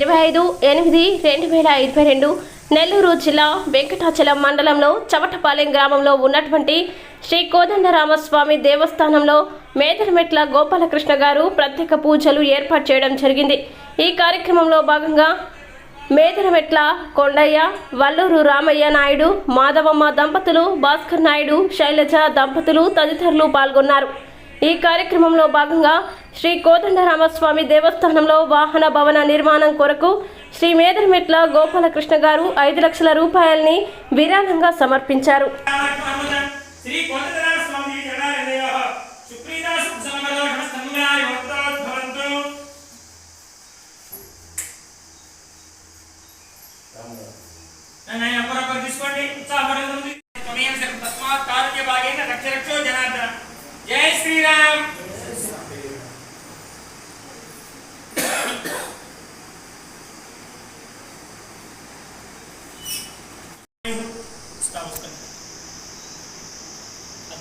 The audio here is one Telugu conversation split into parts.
ఇరవై ఐదు ఎనిమిది రెండు వేల ఇరవై రెండు నెల్లూరు జిల్లా వెంకటాచలం మండలంలో చవటపాలెం గ్రామంలో ఉన్నటువంటి శ్రీ కోదండరామస్వామి దేవస్థానంలో మేదరమెట్ల గోపాలకృష్ణ గారు ప్రత్యేక పూజలు ఏర్పాటు చేయడం జరిగింది. ఈ కార్యక్రమంలో భాగంగా మేదరమెట్ల కొండయ్య వల్లూరు రామయ్య నాయుడు మాధవమ్మ దంపతులు భాస్కర్ నాయుడు శైలజ దంపతులు తదితరులు పాల్గొన్నారు. ఈ కార్యక్రమంలో భాగంగా శ్రీ కోదండరామస్వామి దేవస్థానంలో వాహన భవన నిర్మాణం కొరకు శ్రీ మేదరమెట్ల గోపాలకృష్ణ గారు ఐదు లక్షల రూపాయల్ని విరాళంగా సమర్పించారు. శ్రీ శ్రీరామ్.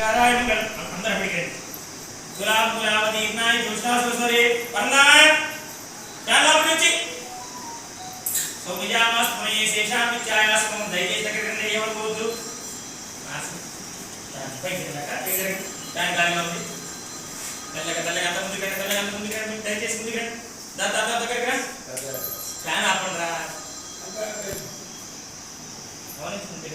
గారాయణగల్ అందరూ అడిగారు గులాబ్ గులాబీ నాయ దుష్టాసుసరే పర్ణాయ చాలా నుంచి సౌజామా స్మరణీయ శేషామి ఛాయాస్మం దయచేసి దగ్గరండి ఎవరు పోవద్దు పైకి దాని కాలంలో ఉంది. తెల్లగా తెల్లగా అంత ముందుకండి తెల్లగా అంత ముందుకండి దయచేసి ముందుకండి దాని తర్వాత దగ్గరగా ఫ్యాన్ ఆపండి రా. గమనించుకుంటే